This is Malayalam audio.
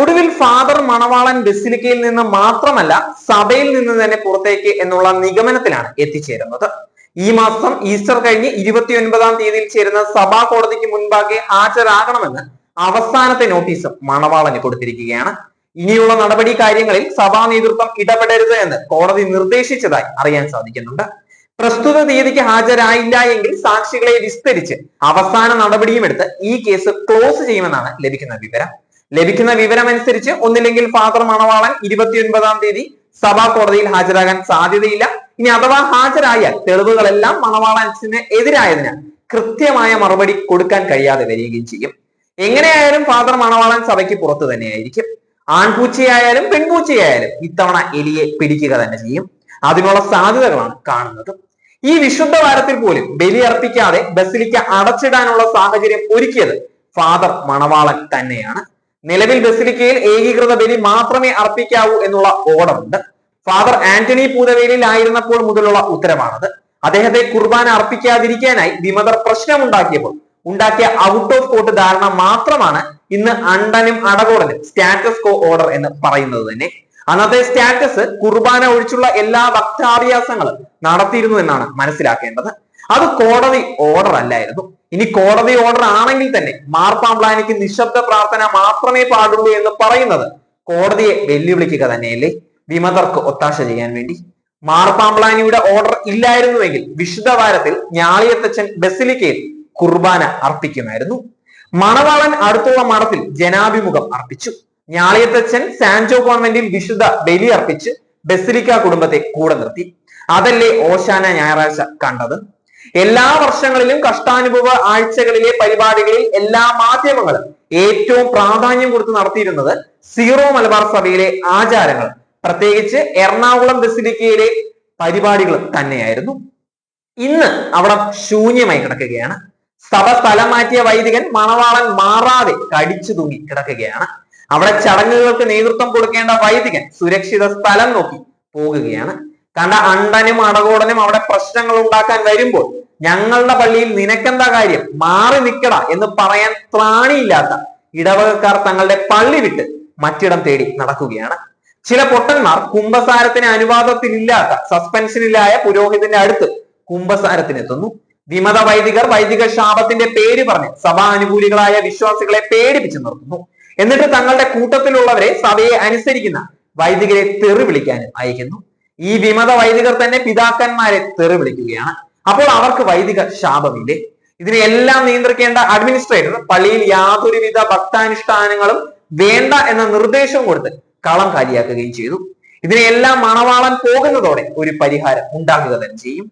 ഒടുവിൽ ഫാദർ മണവാളൻ ബസിലിക്കയിൽ നിന്ന് മാത്രമല്ല സഭയിൽ നിന്ന് തന്നെ പുറത്തേക്ക് എന്നുള്ള നിഗമനത്തിലാണ് എത്തിച്ചേരുന്നത്. ഈ മാസം ഈസ്റ്റർ കഴിഞ്ഞ് ഇരുപത്തിയൊൻപതാം തീയതിയിൽ ചേരുന്ന സഭാ കോടതിക്ക് മുൻപാകെ ഹാജരാകണമെന്ന് അവസാനത്തെ നോട്ടീസ് മണവാളന് കൊടുത്തിരിക്കുകയാണ്. ഇനിയുള്ള നടപടി കാര്യങ്ങളിൽ സഭാ നേതൃത്വം ഇടപെടരുത് എന്ന് കോടതി നിർദ്ദേശിച്ചതായി അറിയാൻ സാധിക്കുന്നുണ്ട്. പ്രസ്തുത തീയതിക്ക് ഹാജരായില്ല എങ്കിൽ സാക്ഷികളെ വിസ്തരിച്ച് അവസാന നടപടിയും എടുത്ത് ഈ കേസ് ക്ലോസ് ചെയ്യുമെന്നാണ് ലഭിക്കുന്ന വിവരം. ലഭിക്കുന്ന വിവരം അനുസരിച്ച് ഒന്നില്ലെങ്കിൽ ഫാദർ മണവാളൻ ഇരുപത്തിയൊൻപതാം തീയതി സഭാ കോടതിയിൽ ഹാജരാകാൻ സാധ്യതയില്ല. ഇനി അഥവാ ഹാജരായാൽ തെളിവുകളെല്ലാം മണവാളൻസിന് എതിരായതിനാൽ കൃത്യമായ മറുപടി കൊടുക്കാൻ കഴിയാതെ വരികയും ചെയ്യും. എങ്ങനെയായാലും ഫാദർ മണവാളൻ സഭയ്ക്ക് പുറത്തു തന്നെയായിരിക്കും. ആൺപൂച്ചയായാലും പെൺപൂച്ചയായാലും ഇത്തവണ എലിയെ പിടിക്കുക തന്നെ ചെയ്യും. അതിനുള്ള സാധ്യതകളാണ് കാണുന്നത്. ഈ വിശുദ്ധ വാരത്തിൽ പോലും ബലി അർപ്പിക്കാതെ ബസിലിക്ക അടച്ചിടാനുള്ള സാഹചര്യം ഒരുക്കിയത് ഫാദർ മണവാളൻ തന്നെയാണ്. നിലവിൽ ബസിലിക്കയിൽ ഏകീകൃത ബലി മാത്രമേ അർപ്പിക്കാവൂ എന്നുള്ള ഓർഡർ ഉണ്ട് ഫാദർ ആന്റണി പൂതവേലിൽ ആയിരുന്നപ്പോൾ മുതലുള്ള ഉത്തരവാണത്. അദ്ദേഹത്തെ കുർബാന അർപ്പിക്കാതിരിക്കാനായി വിമതർ പ്രശ്നമുണ്ടാക്കിയപ്പോൾ ഉണ്ടാക്കിയ ഔട്ട് ഓഫ് കോർട്ട് ധാരണ മാത്രമാണ് ഇന്ന് അണ്ടനും അടകോടനും സ്റ്റാറ്റസ് കോ ഓർഡർ എന്ന് പറയുന്നത് തന്നെ. അന്നത്തെ സ്റ്റാറ്റസ് കുർബാന ഒഴിച്ചുള്ള എല്ലാ ഭക്താഭ്യാസങ്ങളും നടത്തിയിരുന്നു എന്നാണ് മനസ്സിലാക്കേണ്ടത്. അത് കോടതി ഓർഡർ അല്ലായിരുന്നു. ഇനി കോടതി ഓർഡർ ആണെങ്കിൽ തന്നെ മാർപ്പാമ്പ്ലാനിക്ക് നിശബ്ദ പ്രാർത്ഥന മാത്രമേ പാടുള്ളൂ എന്ന് പറയുന്നത്. കോടതിയെ വെല്ലുവിളിക്കുക തന്നെയല്ലേ? വിമതർക്ക് ഒത്താശ ചെയ്യാൻ വേണ്ടി. മാർപ്പാമ്പ്ലാനിയുടെ ഓർഡർ ഇല്ലായിരുന്നുവെങ്കിൽ വിശുദ്ധവാരത്തിൽ ഞാളിയത്തച്ഛൻ ബസിലിക്കയിൽ കുർബാന അർപ്പിക്കുമായിരുന്നു. മണവാളൻ അടുത്തുള്ള മഠത്തിൽ ജനാഭിമുഖം അർപ്പിച്ചു. ഞാളിയത്തച്ഛൻ സാൻജോ കോൺവെന്റിൽ വിശുദ്ധ ബലി അർപ്പിച്ച് ബസിലിക്ക കുടുംബത്തെ കൂടെ നിർത്തി. അതല്ലേ ഓശാന ഞായറാഴ്ച കണ്ടത്? എല്ലാ വർഷങ്ങളിലും കഷ്ടാനുഭവ ആഴ്ചകളിലെ പരിപാടികളിൽ എല്ലാ മാധ്യമങ്ങളും ഏറ്റവും പ്രാധാന്യം കൊടുത്ത് നടത്തിയിരുന്നത് സീറോ മലബാർ സഭയിലെ ആചാരങ്ങൾ. പ്രത്യേകിച്ച് എറണാകുളം ബസിലിക്കയിലെ പരിപാടികൾ തന്നെയായിരുന്നു. ഇന്ന് അവിടെ ശൂന്യമായി കിടക്കുകയാണ്. സഭ സ്ഥലം മാറ്റിയ വൈദികൻ മണവാളൻ മാറാതെ കടിച്ചു തൂങ്ങി കിടക്കുകയാണ്. അവിടെ ചടങ്ങുകൾക്ക് നേതൃത്വം കൊടുക്കേണ്ട വൈദികൻ സുരക്ഷിത സ്ഥലം നോക്കി പോകുകയാണ്. കണ്ട അണ്ടനും അടകോടനും അവിടെ പ്രശ്നങ്ങൾ ഉണ്ടാക്കാൻ വരുമ്പോൾ ഞങ്ങളുടെ പള്ളിയിൽ നിനക്കെന്താ കാര്യം? മാറി നിൽക്കട എന്ന് പറയാൻ ത്രാണിയില്ലാത്ത ഇടവകക്കാർ തങ്ങളുടെ പള്ളി വിട്ട് മറ്റിടം തേടി നടക്കുകയാണ്. ചില പൊട്ടന്മാർ കുംഭസാരത്തിന് അനുവാദത്തിലില്ലാത്ത സസ്പെൻഷനിലായ പുരോഹിതന്റെ അടുത്ത് കുംഭസാരത്തിനെത്തുന്നു. വിമത വൈദികർ വൈദിക ശാപത്തിന്റെ പേര് പറഞ്ഞ് സഭാ അനുകൂലികളായ വിശ്വാസികളെ പേടിപ്പിച്ചു നിർത്തുന്നു. എന്നിട്ട് തങ്ങളുടെ കൂട്ടത്തിലുള്ളവരെ സഭയെ അനുസരിക്കുന്ന വൈദികരെ തെറി വിളിക്കാനും അയക്കുന്നു. ഈ വിമത വൈദികർ തന്നെ പിതാക്കന്മാരെ തെറി വിളിക്കുകയാണ്. അപ്പോൾ അവർക്ക് വൈദിക ശാപമില്ലേ? ഇതിനെല്ലാം നിയന്ത്രിക്കേണ്ട അഡ്മിനിസ്ട്രേറ്റർ പള്ളിയിൽ യാതൊരുവിധ ഭക്താനുഷ്ഠാനങ്ങളും വേണ്ട എന്ന നിർദ്ദേശം കൊടുത്ത് കളം കാലിയാക്കുകയും ചെയ്തു. ഇതിനെയെല്ലാം മണവാളൻ പോകുന്നതോടെ ഒരു പരിഹാരം ഉണ്ടാക്കുക തന്നെ ചെയ്യും.